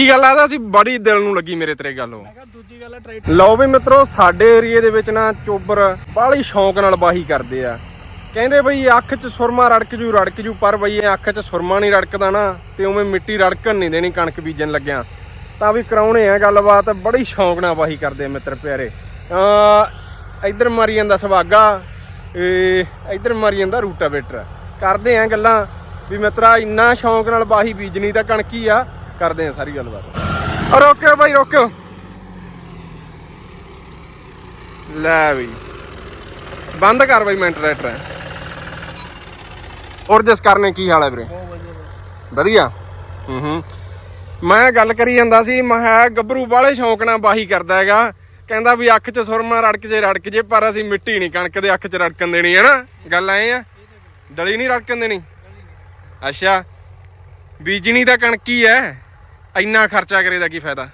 ਕੀ ਗੱਲ ਆਦਾ ਸੀ ਬੜੀ ਦਿਲ ਨੂੰ ਲੱਗੀ ਮੇਰੇ ਤੇਰੇ ਗੱਲ ਉਹ ਮੈਂ ਕਿਹਾ ਦੂਜੀ ਗੱਲ ਹੈ ਟਰੈਕਟਰ ਲਓ ਵੀ ਮਿੱਤਰੋ ਸਾਡੇ ਏਰੀਏ ਦੇ ਵਿੱਚ ਨਾ ਚੋਬਰ ਬਾਹਲੀ ਸ਼ੌਂਕ ਨਾਲ ਬਾਹੀ ਕਰਦੇ ਆ। ਕਹਿੰਦੇ ਬਈ ਅੱਖ 'ਚ ਸੁਰਮਾ ਰੜਕ ਜੂ ਰੜਕ ਜੂ ਪਰ ਬਈ ਇਹ ਅੱਖ 'ਚ ਸੁਰਮਾ ਨਹੀਂ ਰੜਕਦਾ ਨਾ ਤੇ ਉਵੇਂ ਮਿੱਟੀ ਰੜਕਣ ਨਹੀਂ ਦੇਣੀ ਕਣਕ ਬੀਜਣ ਲੱਗਿਆ। ਤਾਂ ਵੀ ਕਰਾਉਣੇ ਆ ਗੱਲਬਾਤ ਬੜੀ ਸ਼ੌਂਕ ਨਾਲ ਬਾਹੀ ਕਰਦੇ ਆ ਮਿੱਤਰ ਪਿਆਰੇ। ਅ ਇੱਧਰ ਮਾਰੀ ਜਾਂਦਾ ਸੁਹਾਗਾ ਇਹ ਇੱਧਰ ਮਾਰੀ ਜਾਂਦਾ ਰੂਟਾਵੇਟਰ। ਕਰਦੇ ਆ ਗੱਲਾਂ ਵੀ ਮਿੱਤਰਾ ਇੰਨਾ ਸ਼ੌਂਕ ਨਾਲ ਬਾਹੀ ਬੀਜਣੀ ਤਾਂ ਕਣਕੀ ਆ। ਕਰਦੇ ਆ ਸਾਰੀ ਗੱਲਬਾਤ। ਰੋਕਿਓ ਬਾਈ ਰੋਕਿਓ। ਲੈ ਵੀ। ਬੰਦ ਕਰ ਬਈ ਮੈਂ ਟਰੈਕਟਰ ਹੋਰ ਜਸ ਕਰਨੇ ਕੀ ਹਾਲ ਹੈ ਵੀਰੇ? ਵਧੀਆ ਹੂੰ ਹੂੰ। ਮੈਂ ਗੱਲ ਕਰੀ ਜਾਂਦਾ ਸੀ ਮੈਂ ਗੱਭਰੂ ਬਾਲੇ ਸ਼ੌਂਕ ਨਾਲ ਬਾਹੀ ਕਰਦਾ ਹੈਗਾ। ਕਹਿੰਦਾ ਵੀ ਅੱਖ 'ਚ ਸੁਰਮਾ ਰੜਕ ਜੇ ਰੜਕ ਜੇ ਪਰ ਅਸੀਂ ਮਿੱਟੀ ਨਹੀਂ ਕਣਕ ਦੇ ਅੱਖ 'ਚ ਰੜਕਣ ਦੇਣੀ ਹੈ ਨਾ। ਗੱਲ ਐ ਆ। ਡਲੀ ਨਹੀਂ ਰੜਕਣ ਦੇਣੀ? ਅੱਛਾ। ਬੀਜਣੀ ਤਾਂ ਕਣਕੀ ਐ ਇੰਨਾ ਖਰਚਾ ਕਰੇ ਦਾ ਕੀ ਫਾਇਦਾ?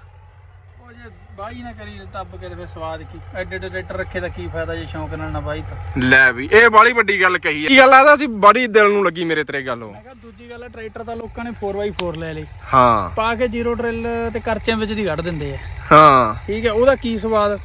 ਉਹ ਜੇ ਬਾਈ ਨਾ ਕਰੀ ਤੱਬ ਕੇ ਤੇ ਫਿਰ ਸਵਾਦ ਕੀ? ਐਡੇ ਐਡੇ ਟਰੈਕਟਰ ਰੱਖੇ ਤਾਂ ਕੀ ਫਾਇਦਾ ਜੇ ਸ਼ੌਂਕ ਨਾਲ ਨਾ ਬਾਈ ਤਾਂ? ਲੈ ਵੀ ਇਹ ਬਾਲੀ ਵੱਡੀ ਗੱਲ ਕਹੀ ਹੈ। ਕੀ ਗੱਲ ਆਦਾ ਸੀ ਬੜੀ ਦਿਲ ਨੂੰ ਲੱਗੀ ਮੇਰੇ ਤੇਰੇ ਗੱਲ ਉਹ ਮੈਂ ਕਿਹਾ ਦੂਜੀ ਗੱਲ ਹੈ ਟਰੈਕਟਰ ਤਾਂ ਲੋਕਾਂ ਨੇ 4x4 ਲੈ ਲਈ ਹਾਂ। ਪਾ ਕੇ ਜ਼ੀਰੋ ਡਰਿਲ ਤੇ ਕਰਚਿਆਂ ਵਿੱਚ ਦੀ ਕੱਢ ਦਿੰਦੇ ਆ। ਹਾਂ। ਠੀਕ ਹੈ ਉਹਦਾ ਕੀ ਸਵਾਦ?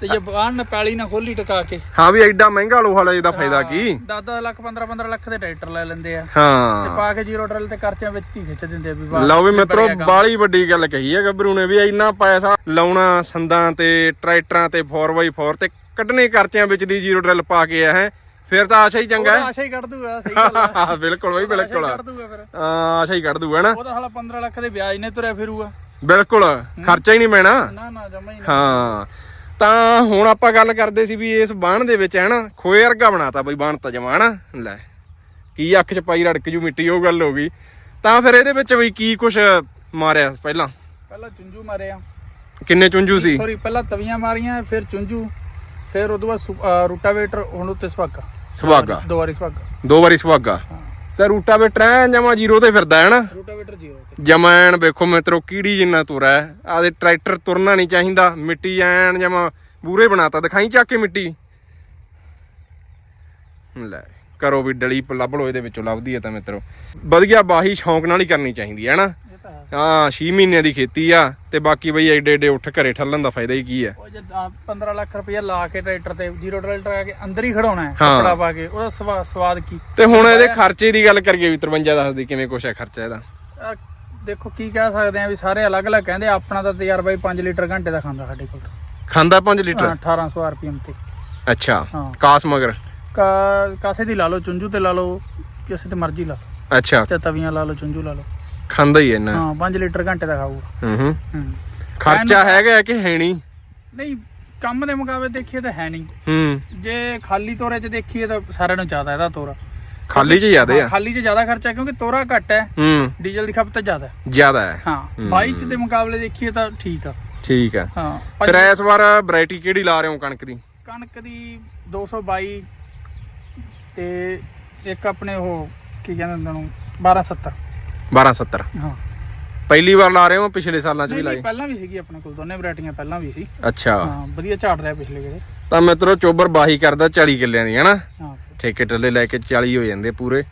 ਤੇ ਜੇ ਬਾਹਨ ਨਾ ਪੈਲੀ ਨਾ ਖੋਲੀ ਟਕਾ ਕੇ। ਹਾਂ ਵੀ ਐਡਾ ਮਹਿੰਗਾ ਲੋਹਾ ਲੈ ਇਹਦਾ ਫਾਇਦਾ ਕੀ? 10 ਲੱਖ 15 15 ਲੱਖ ਦੇ ਟਰੈਕਟਰ ਲੈ ਲੈਂਦੇ ਆ। ਤੇ ਹਾਂ ਪਾ ਕੇ ਜ਼ੀਰੋ ਡਰਿਲ ਤੇ ਕਰਚਿਆਂ ਵਿੱਚ ਦੀ ਖਿੱਚ ਦਿੰਦੇ ਆ ਵੀ ਵਾਹ ਲਓ ਵੀ ਮਿੱਤਰੋ। ਬਾਲੀ ਵੱਡੀ ਗੱਲ ਕਹੀ ਹੈ ਗੱਭਰੂ ਨੇ ਵੀ ਇੰਨਾ ਪੈਸਾ ਲਾਉਣਾ ਸੰਦਾਂ ਤੇ ਟਰੈਕਟਰਾਂ ਤੇ 4x4 ਤੇ ਕੱਢਣੇ ਕਰਚਿਆਂ ਵਿੱਚ ਦੀ ਜ਼ੀਰੋ ਡਰਿਲ ਪਾ ਕੇ ਆ ਹੈ? ਫਿਰ ਤਾਂ ਆਸ਼ਾ ਹੀ ਚੰਗਾ ਉਹਦਾ ਆਸ਼ਾ ਹੀ ਕੱਢ ਦੂਗਾ ਸਹੀ ਗੱਲ ਹੈ ਹੈ ਬਿਲਕੁਲ ਬਈ ਬਿਲਕੁਲ ਕੱਢ ਦੂਗਾ ਫਿਰ। ਆ, ਆਸ਼ਾ ਹੀ ਕੱਢ ਦੂਗਾ ਨਾ ਉਹਦਾ ਹਾਲਾ 15 ਲੱਖ ਦੇ ਵਿਆਜ ਨੇ ਤੁਰਿਆ ਫਿਰੂਗਾ। ਬਿਲਕੁਲ ਖਰਚਾ ਹੀ ਨਹੀਂ ਪੈਣਾ। ਨਾ ਨਾ ਜਮਾ ਹੀ ਨਾ ਹਾਂ। ਤਾਂ ਹੁਣ ਆਪਾਂ ਗੱਲ ਕਰਦੇ ਸੀ ਵੀ ਇਸ ਬਾਣ ਦੇ ਵਿੱਚ ਹੈ ਨਾ ਖੋਏ ਵਰਗਾ ਬਣਾਤਾ ਬਈ ਬਾਣ ਤਾਂ ਜਮਾ ਨਾ ਲੈ ਕੀ ਅੱਖ ਚ ਪਾਈ ਰੜਕ ਜੂ ਮਿੱਟੀ ਉਹ ਗੱਲ ਹੋ ਗਈ। ਤਾਂ ਫਿਰ ਇਹਦੇ ਵਿੱਚ ਬਈ ਕੀ ਕੁਛ ਮਾਰਿਆ ਪਹਿਲਾਂ? ਪਹਿਲਾਂ ਚੁੰਝੂ ਮਾਰਿਆ ਕਿੰਨੇ ਚੁੰਝੂ ਸੀ? ਸੌਰੀ ਪਹਿਲਾਂ ਤਵੀਆਂ ਮਾਰੀਆਂ ਫਿਰ ਚੁੰਝੂ ਫਿਰ ਉਦੋਂ ਬਾਅਦ ਰੂਟਾਵੇਟਰ ਹੁਣ ਉੱਤੇ ਸੁਹਾਗਾ। ਸੁਹਾਗਾ। ਦੋ ਵਾਰੀ ਸੁਹਾਗਾ। ਦੋ ਵਾਰੀ ਸੁਹਾਗਾ। ਹਾਂ। ਤੇ ਰੂਟਾ ਵੇ ਟਰੈਨ ਜਮਾ ਜ਼ੀਰੋ ਤੇ ਫਿਰਦਾ ਹੈ ਨਾ। ਰੂਟਾਵੇਟਰ ਜ਼ੀਰੋ ਤੇ। ਜਮੈਨ ਵੇਖੋ ਮਿੱਤਰੋ ਕੀੜੀ ਜਿੰਨਾ ਤੁਰਾ ਆਦੇ ਟਰੈਕਟਰ ਤੁਰਨਾ ਨਹੀਂ ਚਾਹੀਦਾ। ਮਿੱਟੀ ਐਨ ਜਮਾ ਬੂਰੇ ਬਣਾਤਾ। ਦਿਖਾਈ ਚੱਕ ਕੇ ਮਿੱਟੀ। ਲੈ ਕਰੋ ਵੀ ਡਲੀ ਲੱਭ ਲੋ ਇਹਦੇ ਵਿੱਚੋਂ ਲੱਭਦੀ ਹੈ ਤਾਂ ਮਿੱਤਰੋ ਵਧੀਆ ਬਾਹੀ ਸ਼ੌਂਕ ਨਾਲ ਹੀ ਕਰਨੀ ਚਾਹੀਦੀ ਹੈ ਨਾ। ਤਾਂ। ਹੈ ਹਾਂ 6 ਮਹੀਨਿਆਂ ਦੀ ਖੇਤੀ ਆ ਤੇ ਬਾਕੀ ਬਈ ਐਡੇ ਐਡੇ ਉੱਠ ਘਰੇ ਠੱਲਣ ਦਾ ਫਾਇਦਾ ਹੀ ਕੀ ਹੈ ਉਹ ਜੇ ਆਹ 15 ਲੱਖ ਰੁਪਇਆ ਲਾ ਕੇ ਟਰੈਕਟਰ ਤੇ ਜ਼ੀਰੋ ਡਰਿਲ ਟਰਾ ਕੇ ਅੰਦਰ ਹੀ ਖੜਾਉਣਾ ਹੈ ਹਾਂ। ਕੱਪੜਾ ਪਾ ਕੇ ਉਹਦਾ ਸਵਾ- ਸਵਾਦ ਕੀ? ਤੇ ਹੁਣ ਇਹਦੇ ਖਰਚੇ ਦੀ ਗੱਲ ਕਰੀਏ ਵੀ 53 ਦੱਸਦੀ ਕਿਵੇਂ ਕੁਛ ਹੈ ਖਰਚਾ ਇਹਦਾ? ਆਹ ਦੇਖੋ ਕੀ ਕਹਿ ਸਕਦੇ ਆ ਵੀ ਸਾਰੇ ਅਲੱਗ-ਅਲੱਗ ਕਹਿੰਦੇ ਆ, ਆਪਣਾ ਤਾਂ ਤਜਰਬਾ ਹੀ 5 ਲੀਟਰ ਘੰਟੇ ਦਾ ਖਾਂਦਾ ਸਾਡੇ ਕੋਲ ਖਾਂਦਾ 5 ਲੀਟਰ? ਹਾਂ, 1800 ਆਰਪੀਐਮ ਤੇ। ਅੱਛਾ ਹਾਂ। ਕਾਸ ਮਗਰ? ਕਾ ਕਾਸੇ ਦੀ ਲਾ ਲਓ ਚੁੰਝੂ ਤੇ ਲਾ ਲਓ ਕਿਸੇ ਤੇ ਮਰਜ਼ੀ ਲਾ ਲਓ। ਅੱਛਾ। ਤੇ ਤਵੀਆਂ ਲਾ ਲਓ ਚੁੰਝੂ ਲਾ ਲਓ। ਖਾਂਦਾ ਹੀ ਹੈ ਨਾ ਹਾਂ 5 ਲੀਟਰ ਘੰਟੇ ਦਾ ਖਾਊਗਾ। ਹੂੰ ਹੂੰ। ਹੂੰ। ਖਰਚਾ ਹੈਗਾ ਕਿ ਹੈ ਨਹੀਂ? ਨਹੀਂ ਕੰਮ ਦੇ ਮੁਕਾਬਲੇ ਦੇਖੀਏ ਤਾਂ ਹੈ ਨਹੀਂ। ਹੂੰ। ਜੇ ਖਾਲੀ ਤੋਰੇ 'ਚ ਦੇਖੀਏ ਤਾਂ ਸਾਰਿਆਂ ਨੂੰ ਜ਼ਿਆਦਾ ਇਹਦਾ ਤੋਰਾ। ਖਾਲੀ ਚ ਜ਼ਿਆਦੇ ਆ? ਖਾਲੀ 'ਚ ਜ਼ਿਆਦਾ ਖਰਚਾ ਕਿਉਂਕਿ ਤੋਰਾ ਘੱਟ ਹੈ। ਹੂੰ। ਡੀਜ਼ਲ ਦੀ ਖਪਤ ਜ਼ਿਆਦਾ ਹੈ। ਜ਼ਿਆਦਾ ਹੈ। ਹਾਂ 22 'ਚ ਦੇ ਮੁਕਾਬਲੇ ਦੇਖੀਏ ਤਾਂ ਠੀਕ ਆ। ਠੀਕ ਹੈ ਹਾਂ ਫਿਰ ਇਸ ਵਾਰ ਵੈਰਾਈਟੀ ਕਿਹੜੀ ਲਾ ਰਹੇ ਹੋ ਕਣਕ ਦੀ? ਕਣਕ ਦੀ 222 ਤੇ ਇੱਕ ਆਪਣੇ ਉਹ ਕੀ ਕਹਿੰਦੇ ਹੁੰਦੇ ਨੂੰ 1270 1270 ਹਾਂ। ਪਹਿਲੀ ਵਾਰ ਲਾ ਰਹੇ ਹੋ ਪਿਛਲੇ ਸਾਲਾਂ ਚ ਵੀ ਨਹੀਂ ਪਹਿਲਾਂ ਵੀ ਸੀਗੀ ਆਪਣੇ ਕੋਲ ਦੋਨੇ ਵੈਰਾਈਟੀਆਂ ਪਹਿਲਾਂ ਵੀ ਸੀ। ਅੱਛਾ। ਹਾਂ ਵਧੀਆ ਝਾੜ ਰਿਹਾ ਪਿਛਲੇ ਵੇਲੇ ਤਾਂ ਮਿੱਤਰੋ ਚੋਬਰ ਬਾਹੀ ਕਰਦਾ 40 ਕਿੱਲਿਆਂ ਦੀ ਹੈਨਾ? ਹਾਂ। ਠੇਕੇ ਟੱਲੇ ਲੈ ਕੇ 40 ਹੋ ਜਾਂਦੇ ਪੂਰੇ।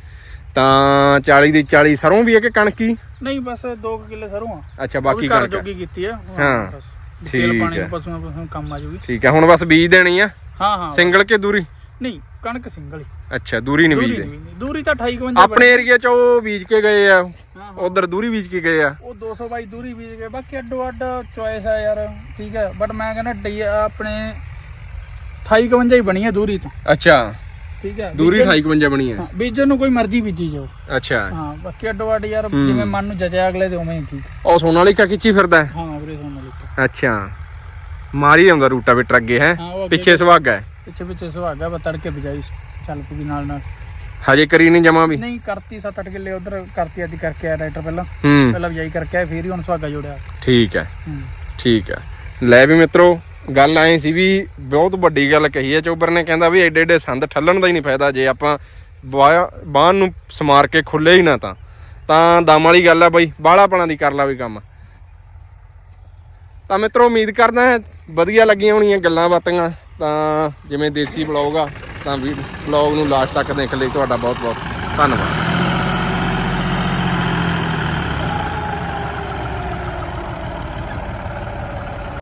ਤਾਂ 40 ਦੀ 40 ਸਰੋਂ ਵੀ ਹੈ ਕਿ ਕਣਕੀ ਨਹੀਂ ਬਸ 2 ਕਿੱਲੇ ਸਰੋਂ ਆ। ਅੱਛਾ ਬਾਕੀ ਘਰ। ਜੋਗੀ ਕੀਤੀ ਆ। ਹਾਂ, ਠੀਕ ਪਾਣੀ ਹੈ। ਨੂੰ ਪਸ਼ੂਆਂ ਪਸ਼ੂਆਂ ਕੰਮ ਆ ਜੂਗੀ। ਠੀਕ ਹੈ ਹੁਣ ਬਸ ਬੀਜ ਦੇਣੀ ਆ? ਹਾਂ ਹਾਂ। ਸਿੰਗਲ ਕੇ ਦੂਰੀ? ਨਹੀਂ ਕਣਕ ਸਿੰਗਲ ਹੀ। ਅੱਛਾ ਦੂਰੀ ਨਹੀਂ ਦੂਰੀ ਬੀਜਦੇ? ਨਹੀਂ ਦੂਰੀ ਤਾਂ 28 51 ਆਪਣੇ ਏਰੀਆ ਚ ਉਹ ਬੀਜ ਕੇ ਗਏ ਆ। ਹਾਂ ਉਧਰ ਦੂਰੀ ਬੀਜ ਕੇ ਗਏ ਆ। ਉਹ 222 ਦੂਰੀ ਬੀਜ ਗਏ ਬਾਕੀ ਅੱਡੋ ਅੱਡ ਚੋਇਸ ਆ ਯਾਰ ਠੀਕ ਹੈ ਬਟ ਮੈਂ ਕਹਿੰਦਾ ਡੀ ਆਪਣੇ 28 51 ਹੀ ਬਣੀ ਹੈ ਦੂਰੀ ਤੋਂ। ਅੱਛਾ। ਠੀਕ ਹੈ ਦੂਰੀ ਬੀਜਣ- 28 52 ਬਣੀ ਹੈ ਹਾਂ, ਬੀਜਣ ਨੂੰ ਕੋਈ ਮਰਜ਼ੀ ਬੀਜੀ ਜਾਓ। ਅੱਛਾ। ਹਾਂ ਬਾਕੀ ਅੱਡੋ ਅੱਡ ਯਾਰ ਜਿਵੇਂ ਮਨ ਨੂੰ ਜਚਿਆ ਅਗਲੇ ਦੇ ਉਵੇਂ ਹੀ ਠੀਕ। ਉਹ ਸੋਨਾਲੀਕਾ ਖਿੱਚੀ ਫਿਰਦਾ ਹੈ? ਹਾਂ ਵੀਰੇ ਸੁਣ ਲਿਖ। ਅੱਛਾ। ਮਾਰੀ ਆਉਂਦਾ ਰੂਟਾ ਬਿਟਰ ਅੱਗੇ ਹੈ? ਹਾਂ ਉਹ ਅੱਗੇ ਪਿੱਛੇ ਸੁਹਾਗਾ ਹੈ। ਪਿੱਛੇ ਪਿੱਛੇ ਸੁਹਾਗਾ ਵਾ ਤੜਕੇ ਬਜਾਈ ਚੱਲ ਪੂਗੀ ਨਾਲ ਨਾਲ। ਹਜੇ ਕਰੀ ਨਹੀਂ ਜਮਾ ਵੀ? ਨਹੀਂ ਕਰਤੀ 7-8 ਕਿੱਲੇ ਉਧਰ ਕਰਤੀ ਅੱਜ ਕਰਕੇ ਆ ਰਾਈਟਰ ਪਹਿਲਾਂ। ਹੂੰ। ਪਹਿਲਾਂ ਬਜਾਈ ਕਰਕੇ ਆਏ ਫੇਰ ਹੀ ਹੁਣ ਸੁਹਾਗਾ ਜੋੜਿਆ। ਠੀਕ ਹੈ। ਹੂੰ। ਠੀਕ ਹੈ। ਲੈ ਵੀ ਮਿੱਤਰੋ ਗੱਲ ਐ ਸੀ ਵੀ ਬਹੁਤ ਵੱਡੀ ਗੱਲ ਕਹੀ ਹੈ ਚੋਬਰ ਨੇ ਕਹਿੰਦਾ ਵੀ ਐਡੇ ਐਡੇ ਸੰਦ ਠੱਲਣ ਦਾ ਹੀ ਨਹੀਂ ਫਾਇਦਾ ਜੇ ਆਪਾਂ ਬਾਹਨ ਨੂੰ ਸਮਾਰ ਕੇ ਖੁੱਲੇ ਹੀ ਨਾ ਤਾਂ। ਤਾਂ ਦਮ ਵਾਲੀ ਗੱਲ ਆ ਬਈ ਬਾਹਲਾਪਣਾ ਦੀ ਕਰ ਲਾ ਵੀ ਕੰਮ। ਤਾਂ ਮਿੱਤਰੋ ਉਮੀਦ ਕਰਦਾ ਵਧੀਆ ਲੱਗੀਆਂ ਹੋਣੀਆਂ ਗੱਲਾਂ ਬਾਤਾਂ। ਤਾਂ ਜਿਵੇਂ ਦੇਸੀ ਬਲੌਗ ਆ, ਤਾਂ ਵੀ ਬਲੌਗ ਨੂੰ ਲਾਸਟ ਤੱਕ ਦੇਖਣ ਲਈ। ਤੁਹਾਡਾ ਬਹੁਤ ਬਹੁਤ ਧੰਨਵਾਦ।